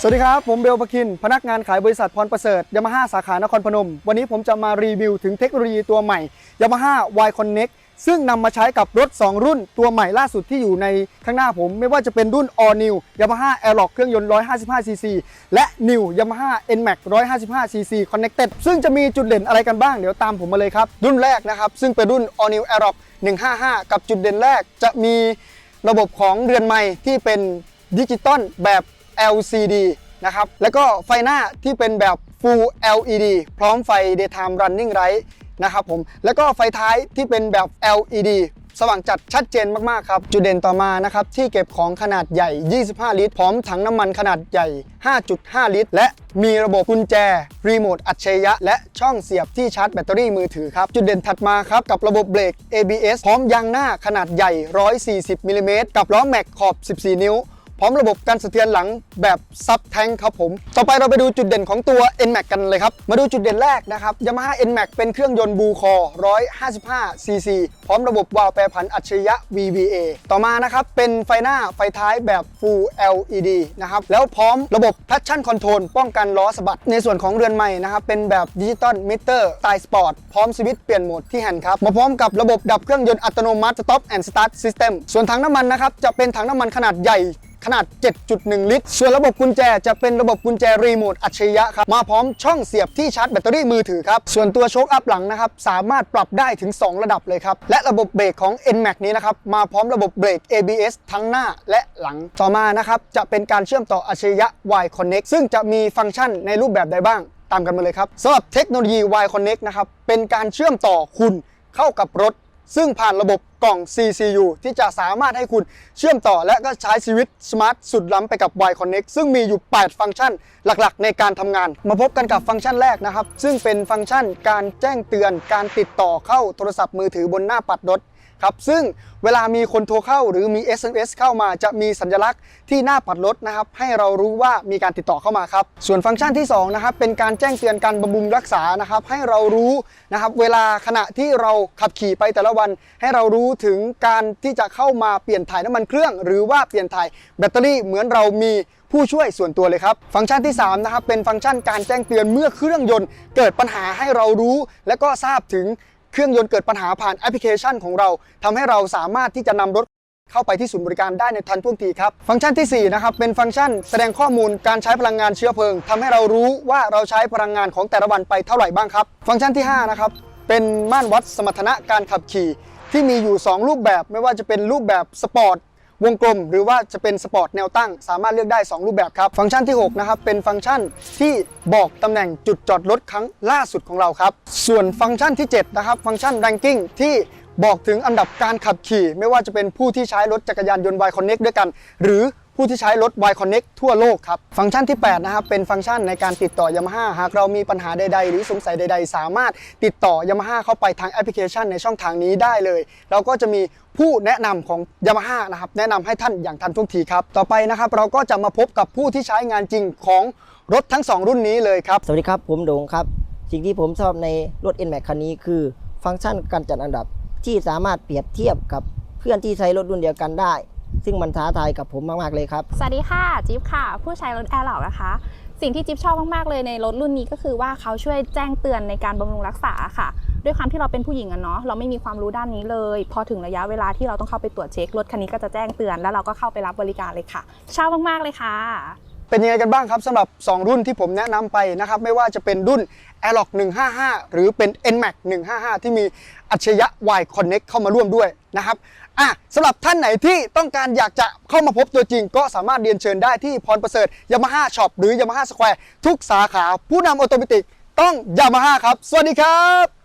สวัสดีครับ ผมเบลปกิน พนักงานขายบริษัทพรประเสริฐยามาฮ่าสาขานครพนม วันนี้ผมจะมารีวิวถึงเทคโนโลยีตัวใหม่ Yamaha Y Connect ซึ่งนำมาใช้กับรถ 2 รุ่นตัวใหม่ล่าสุดที่อยู่ในข้างหน้าผม ไม่ว่าจะเป็นรุ่น All New Yamaha Airlock เครื่องยนต์ 155cc และ New Yamaha NMAX 155cc Connected ซึ่งจะมีจุดเด่นอะไรกันบ้างเดี๋ยวตามผมมาเลยครับ รุ่นแรกนะครับ ซึ่งเป็นรุ่น All New Airlock 155 กับจุดเด่นแรกจะมีระบบของเรือนไม้ที่เป็นดิจิตอลแบบ LCD นะครับแล้วก็ไฟหน้าที่เป็นแบบ Full LED พร้อมไฟ Daytime Running Light นะครับผมแล้วก็ไฟท้ายที่เป็นแบบ LED สว่างจัดชัดเจนมาก ๆ ครับ จุดเด่นต่อมานะครับ ที่เก็บของขนาดใหญ่ 25 ลิตร พร้อมถังน้ำมันขนาดใหญ่ 5.5 ลิตร และมีระบบกุญแจ รีโมทอัจฉริยะ และช่องเสียบที่ชาร์จแบตเตอรี่มือถือครับ จุดเด่นถัดมาครับ กับระบบเบรก ABS พร้อมยางหน้าขนาดใหญ่ 140มิลลิเมตรกับล้อแม็กขอบ 14 นิ้ว พร้อมระบบการสะเทือนหลังแบบซับแทงครับผม ต่อไปเราไปดูจุดเด่นของตัว NMAX กันเลยครับ มาดูจุดเด่นแรกนะครับ Yamaha NMAX เป็นเครื่องยนต์บูคอ155 cc พร้อมระบบวาล์วแปรผันอัจฉริยะ VVA ต่อมานะครับ เป็นไฟหน้าไฟท้ายแบบ Full LED นะครับ แล้วพร้อมระบบ Traction Control ป้องกันล้อสะบัด ในส่วนของเรือนใหม่นะครับ เป็นแบบดิจิตอลมิเตอร์สไตล์สปอร์ตพร้อมสวิตช์เปลี่ยนโหมดที่แฮนด์ครับ มาพร้อมกับระบบดับเครื่องยนต์อัตโนมัติ Stop and Start System ส่วนถังน้ำมันนะครับจะเป็นถังน้ำมันขนาดใหญ่ ขนาด 7.1 ลิตร ส่วนระบบกุญแจจะเป็นระบบกุญแจรีโมทอัจฉริยะครับ มาพร้อมช่องเสียบที่ชาร์จแบตเตอรี่มือถือครับ ส่วนตัวโชคอัพหลังนะครับ สามารถปรับได้ถึง 2 ระดับเลยครับ และระบบเบรกของ NMAX นี้นะครับ มาพร้อมระบบเบรก ABS ทั้งหน้าและหลัง ต่อมานะครับ จะเป็นการเชื่อมต่ออัจฉริยะ Y Connect ซึ่งจะมีฟังก์ชันในรูปแบบใดบ้าง ตามกันมาเลยครับสำหรับเทคโนโลยี Y Connect นะครับ เป็นการเชื่อมต่อคุณเข้ากับรถ ซึ่งผ่านระบบกล่อง CCU ที่จะสามารถให้คุณเชื่อมต่อและก็ใช้ชีวิตสมาร์ทสุดล้ำไปกับ Y Connect ซึ่งมีอยู่ 8 ฟังก์ชันหลักๆ ในการทำงาน มาพบกันกับฟังก์ชันแรกนะครับ ซึ่งเป็นฟังก์ชันการแจ้งเตือนการติดต่อเข้าโทรศัพท์มือถือบนหน้าปัดรถ ครับซึ่งเวลามีคนโทรเข้าหรือมี SMS เข้ามาจะมีสัญลักษณ์ที่หน้าปัดรถนะครับให้เรารู้ว่ามีการติดต่อเข้ามาครับส่วนฟังก์ชันที่2นะครับเป็นการแจ้งเตือนการบำรุงรักษานะครับให้เรารู้นะครับเวลาขณะที่เราขับขี่ไปแต่ละวัน ให้เรารู้ถึงการที่จะเข้ามาเปลี่ยนถ่ายน้ำมันเครื่อง หรือว่าเปลี่ยนถ่ายแบตเตอรี่เหมือนเรามีผู้ช่วยส่วนตัวเลยครับ ฟังก์ชันที่3นะครับเป็นฟังก์ชันการแจ้งเตือนเมื่อเครื่องยนต์ เกิดปัญหาให้เรารู้ และก็ทราบถึง เครื่องยนต์เกิดปัญหาผ่านแอปพลิเคชันของเราทำให้เราสามารถที่จะนำรถเข้าไปที่ศูนย์บริการได้ในทันท่วงทีครับ ฟังก์ชันทีสี่ 4 นะครับ เป็นฟังก์ชันแสดงข้อมูลการใช้พลังงานเชื้อเพลิงทำให้เรารู้ว่าเราใช้พลังงานของแต่ละวันไปเท่าไหร่บ้างครับ ฟังก์ชันที่ 5 นะครับ เป็นม่านวัดสมรรถนะการขับขี่ ที่มีอยู่ 2 รูปแบบไม่ว่าจะเป็นรูปแบบสปอร์ต วงกลมหรือว่าจะเป็นสปอร์ตแนวตั้ง สามารถเลือกได้ 2 รูปแบบครับ ฟังก์ชันที่ 6 นะครับ เป็นฟังก์ชันที่บอกตำแหน่งจุดจอดรถครั้งล่าสุดของเราครับ ส่วนฟังก์ชันที่ 7 นะครับ ฟังก์ชัน ranking ที่บอกถึงอันดับการขับขี่ ไม่ว่าจะเป็นผู้ที่ใช้รถจักรยานยนต์ Y Connect ด้วยกัน หรือ ผู้ที่ใช้รถ Y Connect ทั่วโลกครับ ฟังก์ชันที่ 8 นะครับ เป็นฟังก์ชันในการติดต่อ Yamaha หากเรามีปัญหาใด ๆ หรือสงสัยใด ๆ สามารถติดต่อ Yamaha เข้าไปทางแอปพลิเคชันในช่องทางนี้ได้เลย เราก็จะมีผู้แนะนำของ Yamaha นะครับ แนะนำให้ท่านอย่างทันท่วงทีครับ ต่อไปนะครับเราก็จะมาพบกับผู้ที่ใช้งานจริงของรถทั้ง 2 รุ่นนี้เลยครับ สวัสดีครับ ผมโด่งครับ สิ่งที่ผมชอบในรถ NMAX คันนี้คือ ฟังก์ชันการจัดอันดับที่สามารถเปรียบเทียบกับเพื่อนที่ใช้รถรุ่นเดียวกันได้ ซึ่งมันท้าทายกับผมมาก ๆ เลยครับ สวัสดีค่ะ จิ๊บค่ะ ผู้ใช้รถแอร์หลอกนะคะ สิ่งที่จิ๊บชอบมาก ๆ เลยในรถรุ่นนี้ก็คือว่าเขาช่วยแจ้งเตือนในการบำรุงรักษาค่ะ ด้วยความที่เราเป็นผู้หญิงอะเนาะเราไม่มีความรู้ด้านนี้เลย พอถึงระยะเวลาที่เราต้องเข้าไปตรวจเช็ครถคันนี้ก็จะแจ้งเตือน แล้วเราก็เข้าไปรับบริการเลยค่ะชอบมากๆเลยค่ะ เป็นยังไงกันบ้างครับสำหรับ 2 รุ่นที่ผมแนะนำไปนะครับ ไม่ว่าจะเป็นรุ่น a i r l o c k 155 หรือเป็น NMAX 155 ที่มีอัจฉริยะ Y Connect เข้ามาร่วมด้วยนะครับ อะสำหรับท่านไหนที่ต้องการอยากจะเข้ามาพบตัวจริง ก็สามารถเรียนเชิญได้ที่พรประเสริฐยามาฮ่าช็อปหรือยามาฮ่าสแควร์ทุกสาขาผู้นำออโตเมติกต้องยามาฮ่าครับ สวัสดีครับ